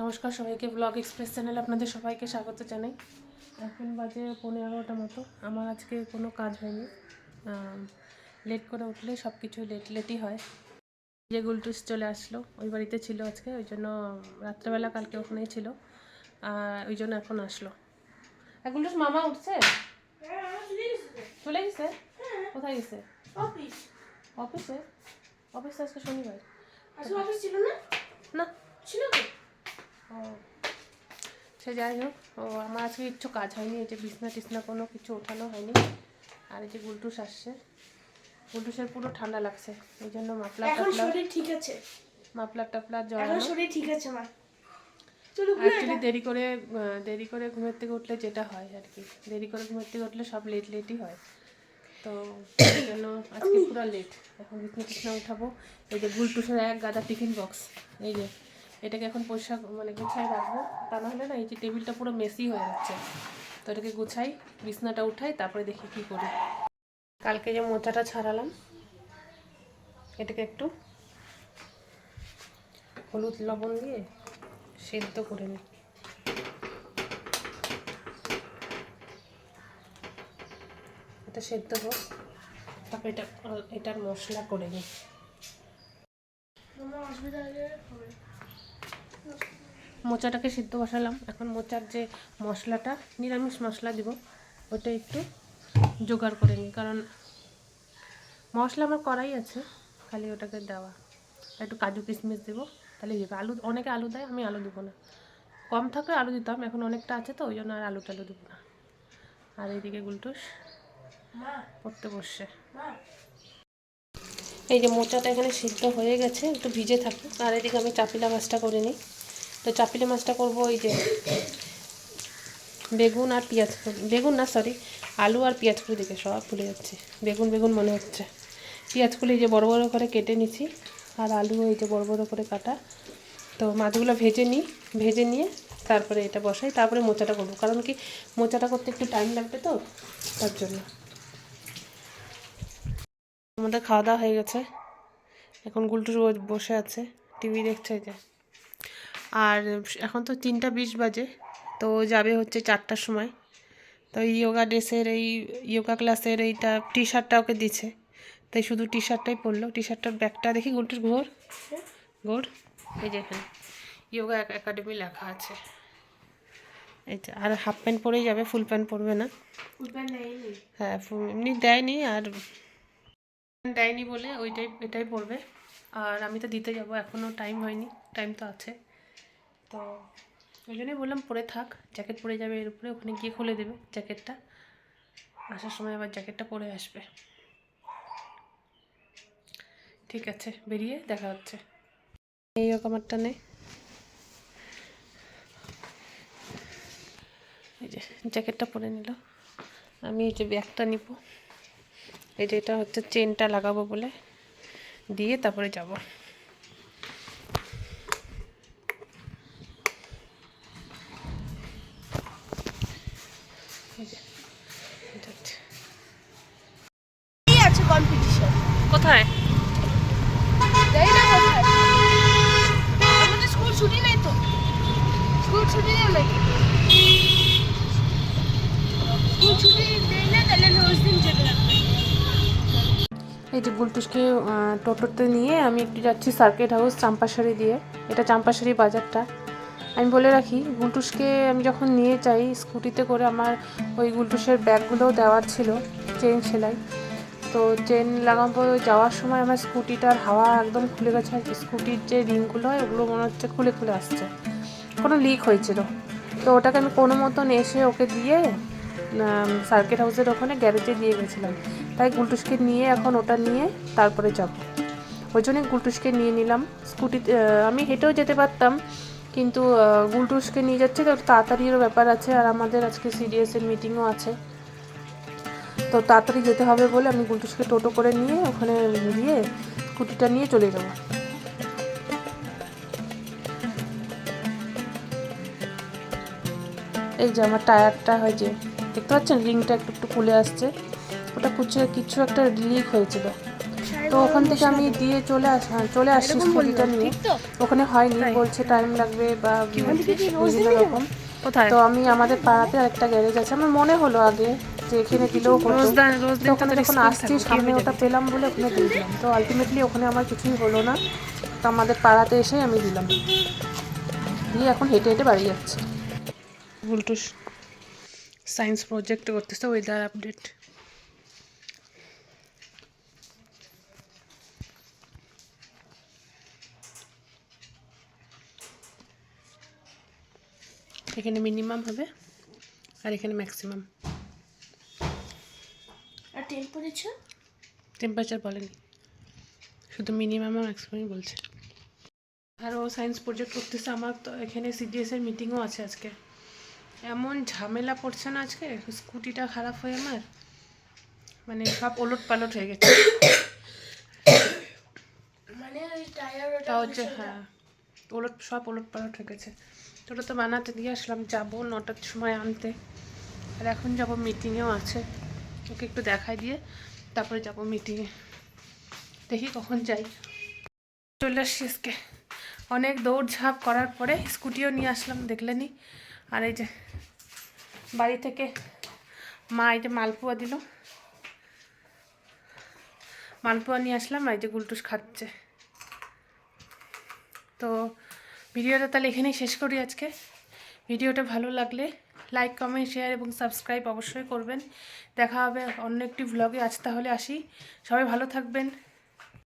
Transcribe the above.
নমস্কার সবাইকে blog express চ্যানেলে আপনাদের সবাইকে স্বাগত জানাই। এখন বাজে পনেরো এগারোটা মতো। আমার আজকে কোনো কাজ হয়নি। লেট করে উঠলে সব কিছু লেট লেটই হয়। যে গুলটুস চলে আসলো ওই বাড়িতে ছিল আজকে ওই জন্য রাত্রেবেলা কালকে ওখানেই ছিল। আর ওই জন্য এখন আসলো। গুলটুস মামা উঠছে? চলে গেছে? কোথায় গেছে? অফিস অফিসে অফিসে আজকে শনিবার। অফিস ছিল না? না। ছিল তো? ও সে যাই হোক ও আমার আজকে কিচ্ছু কাজ হয়নি এই যে বিছনা টিছনা কোনো কিছু ওঠানো হয়নি আর এই যে গুলটুস আসছে। গুলটুসের পুরো ঠান্ডা লাগছে এই জন্য মাফলার এখন শরীর ঠিক আছে। মাফলার টাফলার এখন জড়ানো শরীর ঠিক আছে মা। অ্যাকচুয়ালি দেরি করে দেরি করে ঘুমের থেকে উঠলে যেটা হয় আর কি। দেরি করে ঘুমের থেকে উঠলে সব লেট লেটই হয়। তো জন্য আজকে পুরো লেট এখন বিছনা টিছনা উঠাবো। এই যে গুলটুসের এক গাদা টিফিন বক্স এই যে এটাকে এখন পরিষ্কার মানে গুছাই রাখব। তা না হলে না এই যে টেবিলটা পুরো মেসি হয়ে যাচ্ছে। তো এটাকে গুছাই, বিছনাটা উঠাই, তারপরে দেখি কী করি। কালকে যে মোচাটা ছাড়ালাম, এটাকে একটু হলুদ লবণ দিয়ে সেদ্ধ করে নিই। এটা সেদ্ধ হোক, তারপর এটা, এটার মশলা করে নিই। মোচাটাকে সিদ্ধ বসালাম। এখন মোচার যে মশলাটা, নিরামিষ মশলা দিব, ওটা একটু জোগাড় করে নিই। কারণ মশলা আমার করাই আছে, খালি ওটাকে দেওয়া। একটু কাজু কিশমিশ দেবো, তাহলে হবে আলু, অনেকে আলু দেয়, আমি আলু দেবো না। কম থাকলে আলু দিতাম, এখন অনেকটা আছে তো, ওই জন্য আর আলু টালু দেবো না। আর এইদিকে গুলটুস পড়তে বসছে। এই যে মোচাটা এখানে সিদ্ধ হয়ে গেছে, একটু ভিজে থাকুক। আর এদিকে আমি চাপিলা মাছটা করে নিই। তো চাপিলা মাছটা করব ওই যে বেগুন আর পেঁয়াজ বেগুন না সরি আলু আর পেঁয়াজ কুলি দিকে, সব ফুলে যাচ্ছে। বেগুন বেগুন মনে হচ্ছে। পেঁয়াজ কুলি যে বড় বড় করে কেটে নিছি, আর আলু এই যে বড় বড় করে কাটা। তো মাছগুলো ভেজে নিই, ভেজে নিয়ে তারপরে এটা বসাই, তারপরে মোচাটা করব। কারণ কি, মোচাটা করতে একটু টাইম লাগবে তো, তার জন্য। আমাদের খাওয়া দাওয়া হয়ে গেছে। এখন গুলটু বসে আছে টিভি দেখছে যে। আর এখন তো তিনটা বিশ বাজে তো যাবে হচ্ছে চারটার সময়। তো ইয়োগা ড্রেসের এই ইয়োগা ক্লাসের এইটা টি শার্টটা ওকে দিছে। তাই শুধু টি শার্টটাই পরলো। টি শার্টটার ব্যাগটা দেখি গুলটুর ঘোর। ঘোর। এই যে এখানে ইয়োগা একাডেমি লেখা আছে। এইটা আর হাফ প্যান্ট পরেই যাবে ফুল প্যান্ট পরবে না। উঠবে নেই হ্যাঁ এমনি দেয়নি আর দেয়নি বলে ওইটাই এটাই পরবে। আর আমি তো দিতে যাব এখনও টাইম হয়নি টাইম তো আছে। তো ওই জন্যই বললাম পরে থাক জ্যাকেট পরে যাবে এর উপরে, ওখানে গিয়ে খুলে দেবে জ্যাকেটটা আসার সময় আবার জ্যাকেটটা পরে আসবে। ঠিক আছে, বেরিয়ে দেখা হচ্ছে। এই রকম একটা নেই এই যে জ্যাকেটটা পরে নিল। আমি এই যে ব্যাগটা নিব। এই যে এটা হচ্ছে চেনটা লাগাবো বলে। দিয়ে তারপরে যাব এই যে, এটা হচ্ছে। কি আছে কম্পিটিশন কোথায়? যাই না কোথায়? আমাদের স্কুল ছুটি নেই তো। স্কুল ছুটি নেই নাকি? স্কুল ছুটি দেয় না তাহলে রোজ দিন যেতে লাগবে এই যে গুলটুসকে টোটোতে নিয়ে আমি একটু যাচ্ছি সার্কিট হাউস চাম্পাশাড়ি দিয়ে। এটা চাম্পাশাড়ি বাজারটা। আমি বলে রাখি গুলটুসকে আমি যখন নিয়ে যাই স্কুটিতে করে আমার ওই গুলটুসের ব্যাগগুলোও দেওয়ার ছিল চেন সেলাই। তো চেন লাগাবো যাওয়ার সময় আমার স্কুটিটার হাওয়া একদম খুলে গেছে আর স্কুটির যে রিংগুলো হয় ওগুলো মনে হচ্ছে খুলে খুলে আসছে। কোনো লিক হয়েছিল। তো ওটাকে আমি কোনো মতন এসে ওকে দিয়ে সার্কিট হাউসের ওখানে গ্যারেজে দিয়ে গেছিলাম। তাই গুলটুসকে নিয়ে এখন ওটা নিয়ে তারপরে যাব। ওই জন্যই গুলটুসকে নিয়ে নিলাম। স্কুটিতে আমি হেঁটেও যেতে পারতাম, কিন্তু গুলটুসকে নিয়ে যাচ্ছে তাড়াতাড়িরও ব্যাপার আছে আর আমাদের আজকে সিডিএসের মিটিংও আছে। তো তাড়াতাড়ি যেতে হবে বলে আমি গুলটুসকে টোটো করে নিয়ে ওখানে গিয়ে স্কুটিটা নিয়ে চলে যাব। এই যে আমার টায়ারটা হয় যে দেখতে পাচ্ছেন? রিংটা একটু একটু খুলে আসছে। ওটা কিছু কিছু একটা লিক হয়েছিল। তো ওখান থেকে আমি দিয়ে চলে আস হ্যাঁ, চলে আসছি স্কুটিটা নিয়ে। ওখানে হয়নি বলছে টাইম লাগবে বা বিভিন্ন রকম। তো আমি আমাদের পাড়াতে একটা গ্যারেজ আছে। আমার মনে হলো আগে এখানে দিলেও হতো। রোজ দিন রোজ তো ওখানে যখন আসছি সামনে ওটা পেলাম বলে ওখানে দিয়ে দিলাম। তো আলটিমেটলি ওখানে আমার কিছুই হলো না। তো আমাদের পাড়াতে এসে আমি দিলাম। দিয়ে এখন হেঁটে হেঁটে বাড়ি যাচ্ছে। বুলটুস সায়েন্স প্রজেক্ট করতেছে ওয়েদার আপডেট এখানে মিনিমাম হবে আর এখানে ম্যাক্সিমাম আর টেম্পারেচার বলেনি। শুধু মিনিমাম আর ম্যাক্সিমামই বলছে। আর ও সায়েন্স প্রজেক্ট করতেছে আমার তো এখানে সিডিএস এর মিটিংও আছে আজকে। এমন ঝামেলা পড়ছে না আজকে স্কুটিটা খারাপ হয়ে আমার মানে সব ওলট পালট হয়ে গেছে। মানে তা হচ্ছে হ্যাঁ ওলট সব ওলট পালট হয়ে গেছে। তো ওটা তো বানাতে দিয়ে আসলাম যাব নটার সময় আনতে। আর এখন যাব মিটিংয়েও আছে। ওকে একটু দেখাই দিয়ে তারপরে যাব মিটিংয়ে দেখি কখন যাই। চলে আসছি আজকে। অনেক দৌড়ঝাঁপ করার পরে স্কুটিও নিয়ে আসলাম দেখলেনি আর এই যে বাড়ি থেকে মা এই যে মালপোয়া দিল। মালপোয়া নিয়ে আসলাম আর এই যে গুলটুস খাচ্ছে। তো ভিডিওটা তাহলে এখানেই শেষ করি আজকে। ভিডিওটা ভালো লাগলে লাইক কমেন্ট শেয়ার এবং সাবস্ক্রাইব অবশ্যই করবেন। দেখা হবে অন্য একটি ভ্লগে আজ তাহলে আসি। সবাই ভালো থাকবেন।